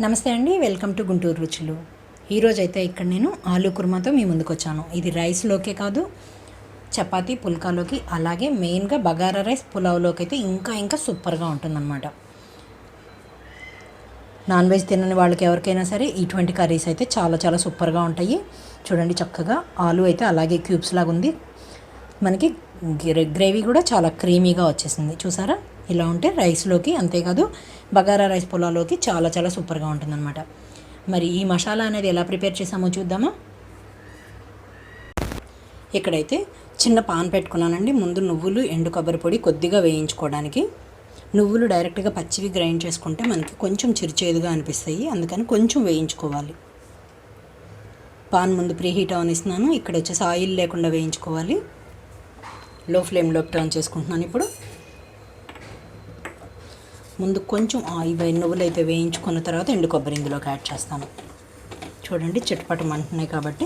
నమస్తే అండి welcome to Guntur రుచులు. ఈరోజు అయితే ఇక్కడ నేను ఆలూ కుర్మాతో మీ ముందుకు వచ్చాను ఇది రైస్లోకే కాదు చపాతీ పుల్కాలోకి అలాగే మెయిన్గా బగారా రైస్ పులావ్లోకి అయితే ఇంకా ఇంకా సూపర్గా ఉంటుందన్నమాట. నాన్ వెజ్ తినని వాళ్ళకి ఎవరికైనా సరే ఇటువంటి కర్రీస్ అయితే చాలా చాలా సూపర్గా ఉంటాయి. చూడండి చక్కగా ఆలు అయితే అలాగే క్యూబ్స్ లాగా ఉంది మనకి గ్రే- గ్రేవీ కూడా చాలా క్రీమీగా వచ్చేసింది. చూసారా? ఇలా ఉంటే రైస్లోకి అంతేకాదు బగారా రైస్ పొలాలోకి చాలా చాలా సూపర్గా ఉంటుందన్నమాట. మరి ఈ మసాలా అనేది ఎలా ప్రిపేర్ చేసామో చూద్దామా? ఇక్కడైతే చిన్న పాన్ పెట్టుకున్నానండి. ముందు నువ్వులు ఎండు కొబ్బరి పొడి కొద్దిగా వేయించుకోవడానికి. నువ్వులు డైరెక్ట్గా పచ్చివి గ్రైండ్ చేసుకుంటే మనకి కొంచెం చిరుచేదుగా అనిపిస్తాయి. అందుకని కొంచెం వేయించుకోవాలి. పాన్ ముందు ప్రీ హీట్ ఇస్తున్నాను ఇక్కడ వచ్చేసి ఆయిల్ లేకుండా వేయించుకోవాలి. లో ఫ్లేమ్లోకి టర్న్ చేసుకుంటున్నాను ఇప్పుడు. ముందు కొంచెం ఇవి నువ్వులు అయితే వేయించుకున్న తర్వాత ఎండు కొబ్బరి ఇందులోకి యాడ్ చేస్తాను. చూడండి చిట్పట మంటున్నాయి కాబట్టి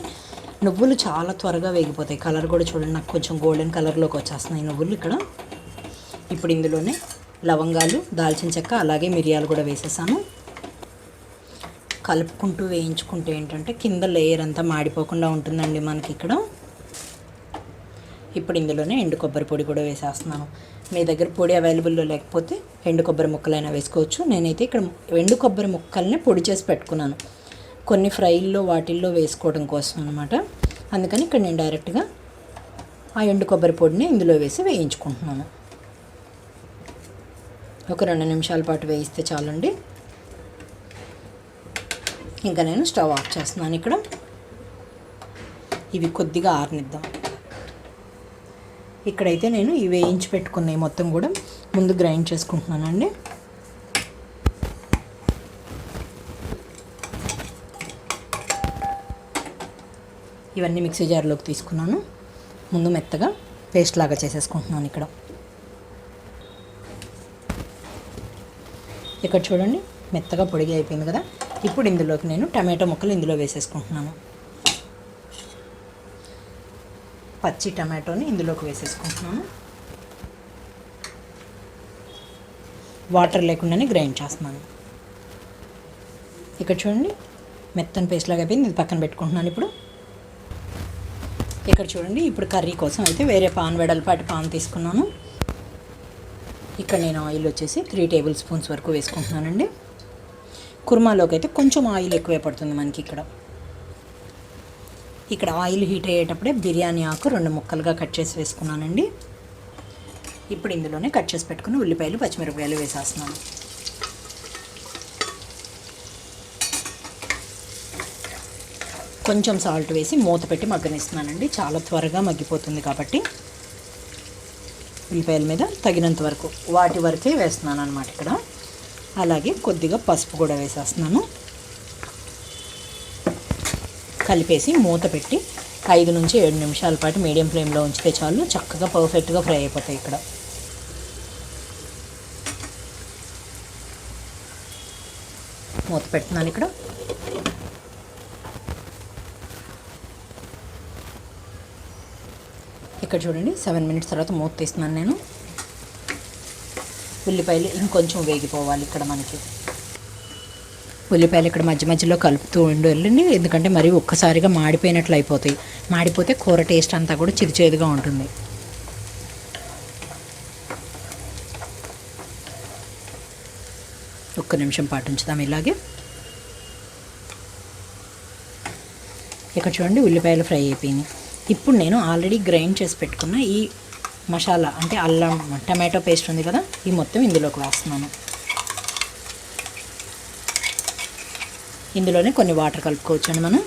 నువ్వులు చాలా త్వరగా వేగిపోతాయి. కలర్ కూడా చూడండి నాకు కొంచెం గోల్డెన్ కలర్లోకి వచ్చేస్తున్నాయి నువ్వులు ఇక్కడ. ఇప్పుడు ఇందులోనే లవంగాలు దాల్చిన చెక్క అలాగే మిరియాలు కూడా వేసేసాను. కలుపుకుంటూ వేయించుకుంటే ఏంటంటే కింద లేయర్ అంతా మాడిపోకుండా ఉంటుందండి మనకి ఇక్కడ. ఇప్పుడు ఇందులోనే ఎండు కొబ్బరి పొడి కూడా వేసేస్తున్నాను. మీ దగ్గర పొడి అవైలబుల్లో లేకపోతే ఎండు కొబ్బరి ముక్కలైనా వేసుకోవచ్చు. నేనైతే ఇక్కడ ఎండు కొబ్బరి ముక్కల్ని పొడి చేసి పెట్టుకున్నాను. కొన్ని ఫ్రైల్లో వాటిల్లో వేసుకోవడం కోసం అనమాట అందుకని ఇక్కడ నేను డైరెక్ట్గా ఆ ఎండు కొబ్బరి పొడిని ఇందులో వేసి వేయించుకుంటున్నాను. ఒక రెండు నిమిషాల పాటు వేయిస్తే చాలండి. ఇంకా నేను స్టవ్ ఆఫ్ చేస్తున్నాను ఇక్కడ. ఇవి కొద్దిగా ఆరనిద్దాం. ఇక్కడైతే నేను ఇవి వేయించి పెట్టుకున్నాయి మొత్తం కూడా. ముందు గ్రైండ్ చేసుకుంటున్నానండి ఇవన్నీ మిక్సీ జార్లోకి తీసుకున్నాను. ముందు మెత్తగా పేస్ట్ లాగా చేసేసుకుంటున్నాను ఇక్కడ. ఇక్కడ చూడండి మెత్తగా పొడిగి అయిపోయింది కదా. ఇప్పుడు ఇందులోకి నేను టమాటో ముక్కలు ఇందులో వేసేసుకుంటున్నాను. పచ్చి టమాటోని ఇందులోకి వేసేసుకుంటున్నాను. వాటర్ లేకుండానే గ్రైండ్ చేస్తున్నాను. ఇక్కడ చూడండి మెత్తని పేస్ట్ లాగా అయిపోయింది. ఇది పక్కన పెట్టుకుంటున్నాను ఇప్పుడు. ఇక్కడ చూడండి ఇప్పుడు కర్రీ కోసం అయితే వేరే పాన్ వెడల్పాటి పాన్ తీసుకున్నాను. ఇక్కడ నేను ఆయిల్ వచ్చేసి త్రీ టేబుల్ స్పూన్స్ వరకు వేసుకుంటున్నానండి. కుర్మాలోకి అయితే కొంచెం ఆయిల్ ఎక్కువే పడుతుంది మనకి ఇక్కడ. ఇక్కడ ఆయిల్ హీట్ అయ్యేటప్పుడే బిర్యానీ ఆకు రెండు ముక్కలుగా కట్ చేసి వేసుకున్నానండి. ఇప్పుడు ఇందులోనే కట్ చేసి పెట్టుకుని ఉల్లిపాయలు పచ్చిమిరపకాయలు వేసేస్తున్నాను. కొంచెం సాల్ట్ వేసి మూత పెట్టి మగ్గనిస్తున్నానండి. చాలా త్వరగా మగ్గిపోతుంది కాబట్టి ఉల్లిపాయల మీద తగినంత వరకు వాటి వరకే వేస్తున్నాను అనమాట ఇక్కడ. అలాగే కొద్దిగా పసుపు కూడా వేసేస్తున్నాను. కలిపేసి మూత పెట్టి ఐదు నుంచి ఏడు నిమిషాల పాటు మీడియం ఫ్లేమ్లో ఉంచితే చాలు. చక్కగా పర్ఫెక్ట్గా ఫ్రై అయిపోతాయి ఇక్కడ. మూత పెడుతున్నాను ఇక్కడ. ఇక్కడ చూడండి సెవెన్ మినిట్స్ తర్వాత మూత తీస్తున్నాను నేను. ఉల్లిపాయలు ఇంకొంచెం వేగిపోవాలి ఇక్కడ మనకి. ఉల్లిపాయలు ఇక్కడ మధ్య మధ్యలో కలుపుతూ ఉండి వెళ్ళండి. ఎందుకంటే మరి ఒక్కసారిగా మాడిపోయినట్లు అయిపోతాయి. మాడిపోతే కూర టేస్ట్ అంతా కూడా చిరుచేదుగా ఉంటుంది. ఒక్క నిమిషం పాటు ఉంచుదాం ఇలాగే. ఇక్కడ చూడండి ఉల్లిపాయలు ఫ్రై అయిపోయింది ఇప్పుడు నేను ఆల్రెడీ గ్రైండ్ చేసి పెట్టుకున్న ఈ మసాలా అంటే అల్లం టమాటో పేస్ట్ ఉంది కదా ఈ మొత్తం ఇందులోకి వేస్తున్నాను. ఇందులోనే కొన్ని వాటర్ కలుపుకోవచ్చండి మనం.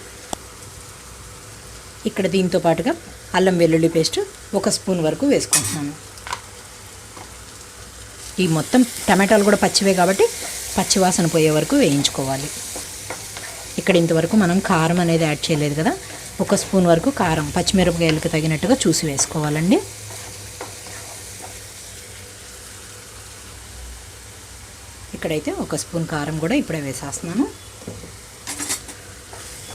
ఇక్కడ దీంతో పాటుగా అల్లం వెల్లుల్లి పేస్ట్ ఒక స్పూన్ వరకు వేసుకుంటున్నాను. ఈ మొత్తం టమాటాలు కూడా పచ్చివే కాబట్టి పచ్చివాసన పోయే వరకు వేయించుకోవాలి. ఇక్కడ ఇంతవరకు మనం కారం అనేది యాడ్ చేయలేదు కదా. ఒక స్పూన్ వరకు కారం పచ్చిమిరపకాయలకు తగినట్టుగా చూసి వేసుకోవాలండి. ఇక్కడైతే ఒక స్పూన్ కారం కూడా ఇప్పుడే వేసేస్తున్నాను.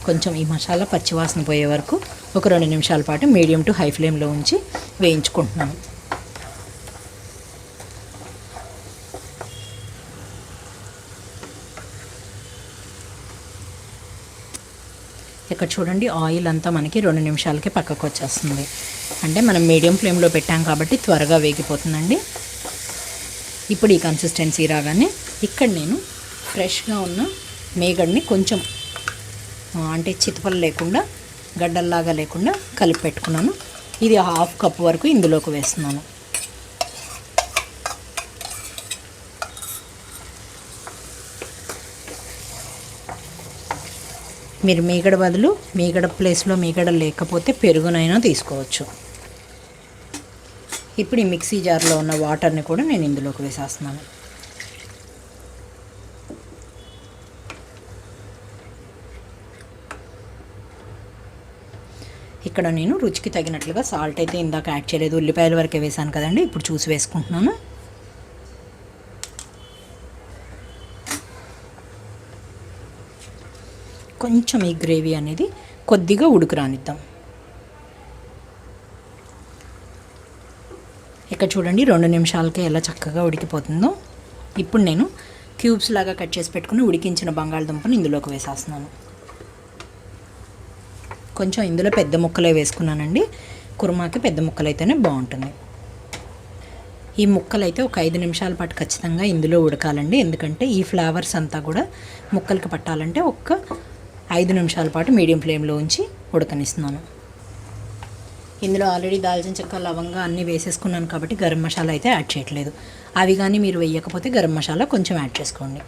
కొంచెం ఈ మసాలా పచ్చివాసన పోయే వరకు ఒక రెండు నిమిషాల పాటు మీడియం టు హై ఫ్లేమ్లో ఉంచి వేయించుకుంటున్నాను. ఇక్కడ చూడండి ఆయిల్ అంతా మనకి రెండు నిమిషాలకి పక్కకు వచ్చేస్తుంది. అంటే మనం మీడియం ఫ్లేమ్లో పెట్టాం కాబట్టి త్వరగా వేగిపోతుందండి. ఇప్పుడు ఈ కన్సిస్టెన్సీ రాగానే ఇక్కడ నేను ఫ్రెష్గా ఉన్న మేగడ్ని కొంచెం అంటే చితపలు లేకుండా గడ్డల్లాగా లేకుండా కలిపి పెట్టుకున్నాను. ఇది హాఫ్ కప్ వరకు ఇందులోకి వేస్తున్నాను. మీరు మీగడ బదులు మీగడ ప్లేస్లో మీగడ లేకపోతే పెరుగునైనా తీసుకోవచ్చు. ఇప్పుడు ఈ మిక్సీ జార్లో ఉన్న వాటర్ని కూడా నేను ఇందులోకి వేసేస్తున్నాను. ఇక్కడ నేను రుచికి తగినట్లుగా సాల్ట్ అయితే ఇందాక యాడ్ చేయలేదు. ఉల్లిపాయల వరకే వేసాను కదండి. ఇప్పుడు చూసి వేసుకుంటున్నాను. కొంచెం ఈ గ్రేవీ అనేది కొద్దిగా ఉడుకు రానిద్దాం. ఇక్కడ చూడండి రెండు నిమిషాలకే ఎలా చక్కగా ఉడికిపోతుందో. ఇప్పుడు నేను క్యూబ్స్ లాగా కట్ చేసి పెట్టుకుని ఉడికించిన బంగాళదుంపను ఇందులోకి వేసేస్తున్నాను. కొంచెం ఇందులో పెద్ద ముక్కలే వేసుకున్నానండి. కుర్మాకి పెద్ద ముక్కలు అయితేనే బాగుంటుంది. ఈ ముక్కలు అయితే ఒక ఐదు నిమిషాల పాటు ఖచ్చితంగా ఇందులో ఉడకాలండి. ఎందుకంటే ఈ ఫ్లేవర్స్ అంతా కూడా ముక్కలకి పట్టాలంటే ఒక్క ఐదు నిమిషాల పాటు మీడియం ఫ్లేమ్లో ఉంచి ఉడకనిస్తున్నాను. ఇందులో ఆల్రెడీ దాల్చిన చెక్క లవంగా అన్నీ వేసేసుకున్నాను కాబట్టి గరం మసాలా అయితే యాడ్ చేయట్లేదు. అవి కానీ మీరు వేయకపోతే గరం మసాలా కొంచెం యాడ్ చేసుకోండి.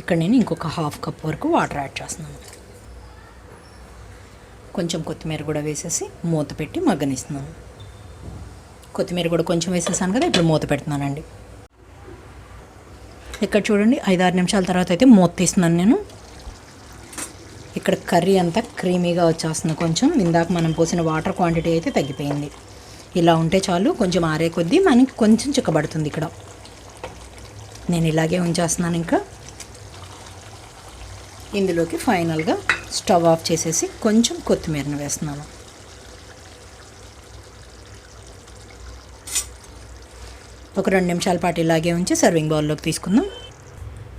ఇక్కడ నేను ఇంకొక హాఫ్ కప్ వరకు వాటర్ యాడ్ చేస్తున్నాను. కొంచెం కొత్తిమీర కూడా వేసేసి మూత పెట్టి మగ్గనిస్తున్నాను. కొత్తిమీర కూడా కొంచెం వేసేసాను కదా ఇప్పుడు మూత పెడుతున్నానండి. ఇక్కడ చూడండి ఐదారు నిమిషాల తర్వాత అయితే మూత తీస్తున్నాను నేను. ఇక్కడ కర్రీ అంతా క్రీమీగా వచ్చేస్తుంది కొంచెం. ఇందాక మనం పోసిన వాటర్ క్వాంటిటీ అయితే తగ్గిపోయింది. ఇలా ఉంటే చాలు కొంచెం ఆరే కొద్దీ మనకి కొంచెం చిక్కబడుతుంది ఇక్కడ. నేను ఇలాగే ఉంచేస్తున్నాను ఇంకా. ఇందులోకి ఫైనల్గా స్టవ్ ఆఫ్ చేసేసి కొంచెం కొత్తిమీరను వేస్తున్నాను. ఒక రెండు నిమిషాల పాటు ఇలాగే ఉంచి సర్వింగ్ బౌల్లోకి తీసుకుందాం.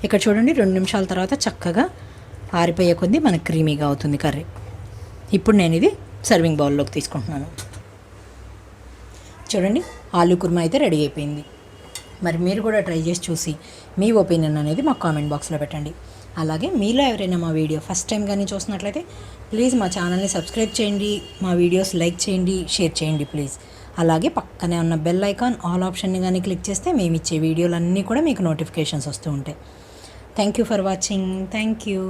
ఇక్కడ చూడండి రెండు నిమిషాల తర్వాత చక్కగా ఆరిపోయే కొద్దీ మనకు క్రీమీగా అవుతుంది కర్రీ. ఇప్పుడు నేను ఇది సర్వింగ్ బౌల్లోకి తీసుకుంటున్నాను. చూడండి ఆలూ కుర్మా అయితే రెడీ అయిపోయింది. మరి మీరు కూడా ట్రై చేసి చూసి మీ ఒపీనియన్ అనేది మాకు కామెంట్ బాక్స్లో పెట్టండి. అలాగే మీలో ఎవరైనా మా వీడియో ఫస్ట్ టైం కానీ చూసినట్లయితే ప్లీజ్ మా ఛానల్ని సబ్స్క్రైబ్ చేయండి మా వీడియోస్ లైక్ చేయండి షేర్ చేయండి ప్లీజ్. అలాగే పక్కనే ఉన్న బెల్ ఐకాన్ ఆల్ ఆప్షన్ని కానీ క్లిక్ చేస్తే మేము ఇచ్చే వీడియోలన్నీ కూడా మీకు నోటిఫికేషన్స్ వస్తూ ఉంటాయి. Thank you for watching. Thank you.